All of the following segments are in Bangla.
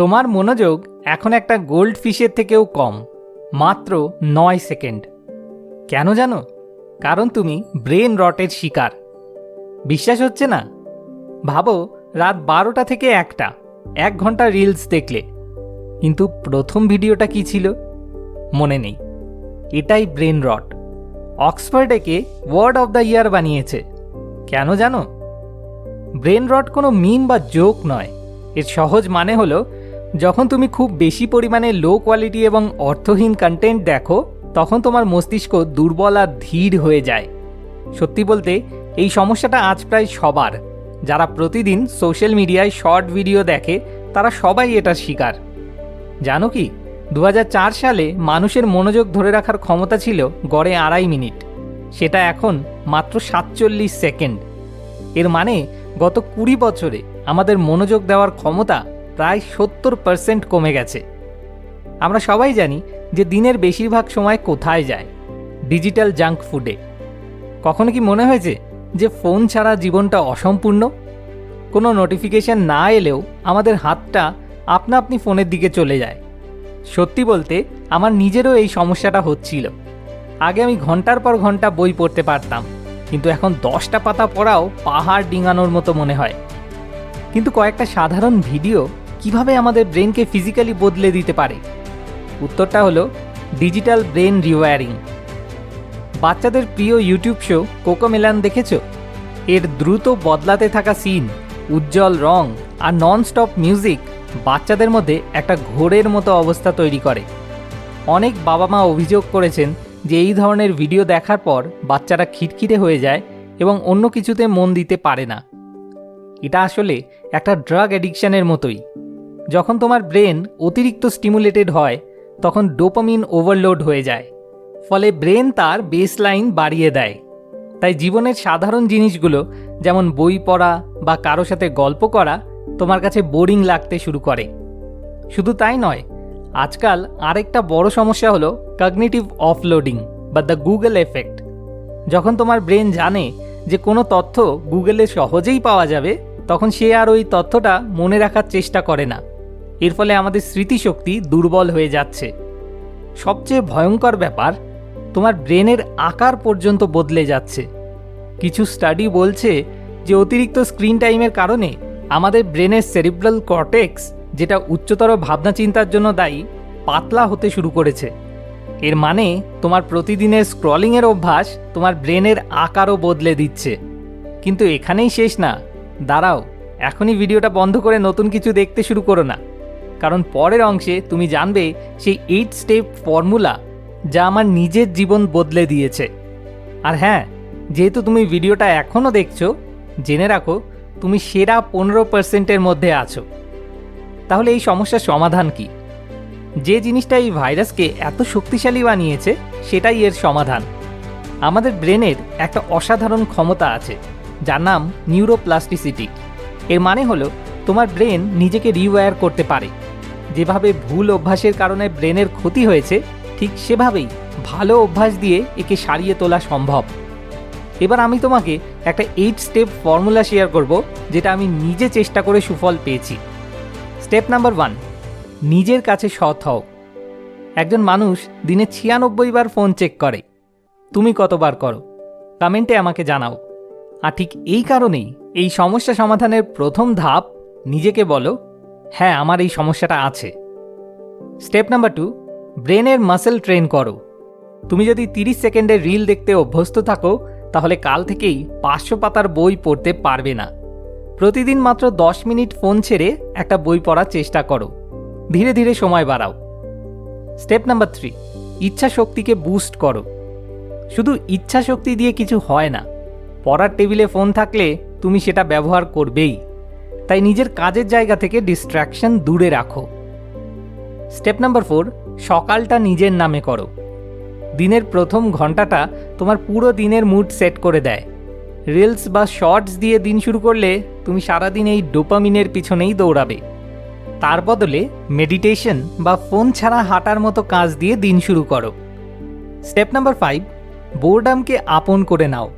তোমার মনোযোগ এখন একটা গোল্ড ফিশের থেকেও কম, মাত্র নয় সেকেন্ড কেন জানো? কারণ তুমি ব্রেন রটের শিকার। বিশ্বাস হচ্ছে না? ভাবো, রাত বারোটা থেকে একটা, এক ঘণ্টা রিলস দেখলে। কিন্তু প্রথম ভিডিওটা কি ছিল? মনে নেই। এটাই ব্রেন রট অক্সফোর্ড একে ওয়ার্ড অফ দ্য ইয়ার বানিয়েছে। কেন জানো? ব্রেন রট কোনো মিম বা জোক নয়। এর সহজ মানে হলো যখন তুমি খুব বেশি পরিমাণে লো কোয়ালিটি এবং অর্থহীন কন্টেন্ট দেখো, তখন তোমার মস্তিষ্ক দুর্বল আর ধীর হয়ে যায়। সত্যি বলতে, এই সমস্যাটা আজ প্রায় সবার। যারা প্রতিদিন সোশ্যাল মিডিয়ায় শর্ট ভিডিও দেখে, তারা সবাই এটার শিকার। জানো কি? দু হাজার চার সালে মানুষের মনোযোগ ধরে রাখার ক্ষমতা ছিল গড়ে আড়াই মিনিট। সেটা এখন মাত্র সাতচল্লিশ সেকেন্ড। এর মানে গত কুড়ি বছরে আমাদের মনোযোগ দেওয়ার ক্ষমতা প্রায় সত্তর পার্সেন্ট কমে গেছে। আমরা সবাই জানি যে দিনের বেশিরভাগ সময় কোথায় যায়? ডিজিটাল জাঙ্ক ফুডে। কখনো কি মনে হয়েছে যে ফোন ছাড়া জীবনটা অসম্পূর্ণ? কোনো নোটিফিকেশন না এলেও আমাদের হাতটা আপনা আপনি ফোনের দিকে চলে যায়। সত্যি বলতে আমার নিজেরও এই সমস্যাটা হচ্ছিল। আগে আমি ঘণ্টার পর ঘণ্টা বই পড়তে পারতাম, কিন্তু এখন দশটা পাতা পড়াও পাহাড় ডিঙানোর মতো মনে হয়। কিন্তু কয়েকটা সাধারণ ভিডিও কীভাবে আমাদের ব্রেনকে ফিজিক্যালি বদলে দিতে পারে? উত্তরটা হলো, ডিজিটাল ব্রেন রিওয়ারিং। বাচ্চাদের প্রিয় ইউটিউব শো কোকোমেলান দেখেছ? এর দ্রুত বদলাতে থাকা সিন, উজ্জ্বল রং আর নন স্টপ মিউজিক বাচ্চাদের মধ্যে একটা ঘোরের মতো অবস্থা তৈরি করে। অনেক বাবা মা অভিযোগ করেছেন যে এই ধরনের ভিডিও দেখার পর বাচ্চারা খিটখিটে হয়ে যায় এবং অন্য কিছুতে মন দিতে পারে না। এটা আসলে একটা ড্রাগ অ্যাডিকশানের মতোই। যখন তোমার ব্রেন অতিরিক্ত স্টিমুলেটেড হয়, তখন ডোপামিন ওভারলোড হয়ে যায়। ফলে ব্রেন তার বেসলাইন বাড়িয়ে দেয়। তাই জীবনের সাধারণ জিনিসগুলো, যেমন বই পড়া বা কারও সাথে গল্প করা, তোমার কাছে বোরিং লাগতে শুরু করে। শুধু তাই নয়, আজকাল আরেকটা বড় সমস্যা হলো কগনিটিভ অফলোডিং বা দ্য গুগল এফেক্ট যখন তোমার ব্রেন জানে যে কোনো তথ্য গুগলে সহজেই পাওয়া যাবে, তখন সে আর ওই তথ্যটা মনে রাখার চেষ্টা করে না। এর ফলে আমাদের স্মৃতিশক্তি দুর্বল হয়ে যাচ্ছে। সবচেয়ে ভয়ঙ্কর ব্যাপার, তোমার ব্রেনের আকার পর্যন্ত বদলে যাচ্ছে। কিছু স্টাডি বলছে যে অতিরিক্ত স্ক্রিন টাইমের কারণে আমাদের ব্রেনের সেরিব্রাল কর্টেক্স, যেটা উচ্চতর ভাবনা চিন্তার জন্য দায়ী, পাতলা হতে শুরু করেছে। এর মানে তোমার প্রতিদিনের স্ক্রলিংয়ের অভ্যাস তোমার ব্রেনের আকারও বদলে দিচ্ছে। কিন্তু এখানেই শেষ না। দাঁড়াও, এখনই ভিডিওটা বন্ধ করে নতুন কিছু দেখতে শুরু করো না। কারণ পরের অংশে তুমি জানবে সেই এইট স্টেপ ফর্মুলা যা আমার নিজের জীবন বদলে দিয়েছে। আর হ্যাঁ যেহেতু তুমি ভিডিওটা এখনও দেখছ, জেনে রাখো, তুমি সেরা পনেরো পার্সেন্টের মধ্যে আছো। তাহলে এই সমস্যার সমাধান কি? যে জিনিসটা এই ভাইরাসকে এত শক্তিশালী বানিয়েছে, সেটাই এর সমাধান। আমাদের ব্রেনের একটা অসাধারণ ক্ষমতা আছে, যার নাম নিউরোপ্লাস্টিসিটি এর মানে হলো, তোমার ব্রেন নিজেকে রিওয়্যার করতে পারে। যেভাবে ভুল অভ্যাসের কারণে ব্রেনের ক্ষতি হয়েছে, ঠিক সেভাবেই ভালো অভ্যাস দিয়ে একে সারিয়ে তোলা সম্ভব। এবার আমি তোমাকে একটা এইট স্টেপ ফর্মুলা শেয়ার করব, যেটা আমি নিজে চেষ্টা করে সুফল পেয়েছি। স্টেপ নাম্বার ওয়ান নিজের কাছে সৎ হও। একজন মানুষ দিনে ছিয়ানব্বই বার ফোন চেক করে। তুমি কতবার করো? কমেন্টে আমাকে জানাও। আর ঠিক এই কারণেই এই সমস্যা সমাধানের প্রথম ধাপ নিজেকে বলো হ্যাঁ আমার এই সমস্যাটা আছে। স্টেপ নাম্বার টু, ব্রেনের মাসেল ট্রেন করো। তুমি যদি তিরিশ সেকেন্ডের রিল দেখতে অভ্যস্ত থাকো, তাহলে কাল থেকেই পাঁচশো পাতার বই পড়তে পারবে না। প্রতিদিন মাত্র দশ মিনিট ফোন ছেড়ে একটা বই পড়ার চেষ্টা করো। ধীরে ধীরে সময় বাড়াও। স্টেপ নাম্বার থ্রি, ইচ্ছা শক্তিকে বুস্ট করো। শুধু ইচ্ছা শক্তি দিয়ে কিছু হয় না। পড়ার টেবিলে ফোন থাকলে তুমি সেটা ব্যবহার করবেই। তাই নিজের কাজের জায়গা থেকে ডিস্ট্র্যাকশন দূরে রাখো। স্টেপ নাম্বার ফোর সকালটা নিজের নামে করো। দিনের প্রথম ঘন্টাটা তোমার পুরো দিনের মুড সেট করে দেয়। রিলস বা শর্টস দিয়ে দিন শুরু করলে তুমি সারাদিন এই ডোপামিনের পিছনেই দৌড়াবে। তার বদলে মেডিটেশন বা ফোন ছাড়া হাঁটার মতো কাজ দিয়ে দিন শুরু করো। স্টেপ নাম্বার ফাইভ বোর্ডামকে আপন করে নাও।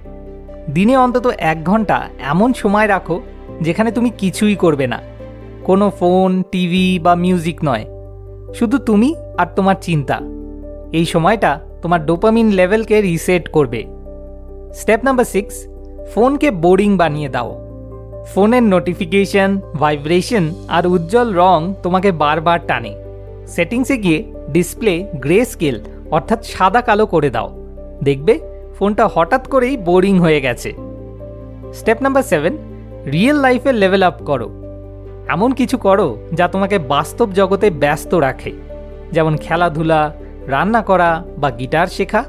দিনে অন্তত এক ঘণ্টা এমন সময় রাখো যেখানে তুমি কিছুই করবে না। কোনো ফোন, টিভি বা মিউজিক নয়। শুধু তুমি আর তোমার চিন্তা। এই সময়টা তোমার ডোপামিন লেভেলকে রিসেট করবে। স্টেপ নাম্বার সিক্স, ফোনকে বোরিং বানিয়ে দাও। ফোনের নোটিফিকেশন, ভাইব্রেশন আর উজ্জ্বল রং তোমাকে বারবার টানে। সেটিংসে গিয়ে ডিসপ্লে গ্রে স্কেল, অর্থাৎ সাদা কালো করে দাও। দেখবে, ফোনটা হঠাৎ করেই বোরিং হয়ে গেছে। স্টেপ নাম্বার সেভেন রিয়েল লাইফে লেভেল আপ করো। এমন কিছু করো যা তোমাকে বাস্তব জগতে ব্যস্ত রাখে। যেমন খেলাধুলা, রান্না করা বা গিটার শেখা।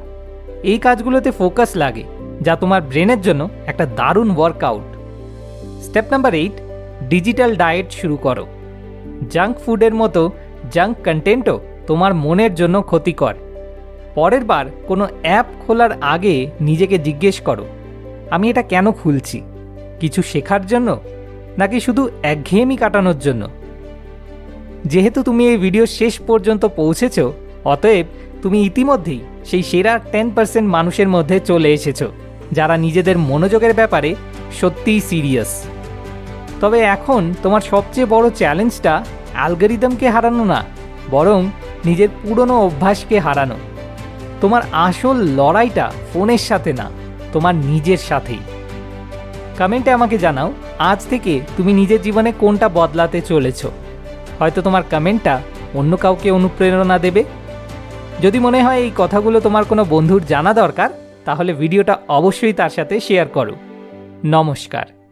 এই কাজগুলোতে ফোকাস লাগে, যা তোমার ব্রেনের জন্য একটা দারুণ workout step number eight digital diet শুরু করো। জাঙ্ক ফুডের মতো জাঙ্ক কন্টেন্টও তোমার মনের জন্য ক্ষতিকর। পরের বার কোনো অ্যাপ খোলার আগে নিজেকে জিজ্ঞেস করো, আমি এটা কেন খুলছি? কিছু শেখার জন্য, নাকি শুধু একঘেয়েমি কাটানোর জন্য? যেহেতু তুমি এই ভিডিও শেষ পর্যন্ত পৌঁছেছ, অতএব তুমি ইতিমধ্যেই সেই সেরা টেন পার্সেন্ট মানুষের মধ্যে চলে এসেছ, যারা নিজেদের মনোযোগের ব্যাপারে সত্যিই সিরিয়াস তবে এখন তোমার সবচেয়ে বড় চ্যালেঞ্জটা অ্যালগোরিদমকে হারানো না, বরং নিজের পুরনো অভ্যাসকে হারানো। তোমার আসল লড়াইটা ফোনের সাথে না, তোমার নিজের সাথেই। কমেন্টে আমাকে জানাও, আজ থেকে তুমি নিজের জীবনে কোনটা বদলাতে চলেছ। হয়তো তোমার কমেন্টটা অন্য কাউকে অনুপ্রেরণা দেবে। যদি মনে হয় এই কথাগুলো তোমার কোনো বন্ধুর জানা দরকার, তাহলে ভিডিওটা অবশ্যই তার সাথে শেয়ার করো। নমস্কার।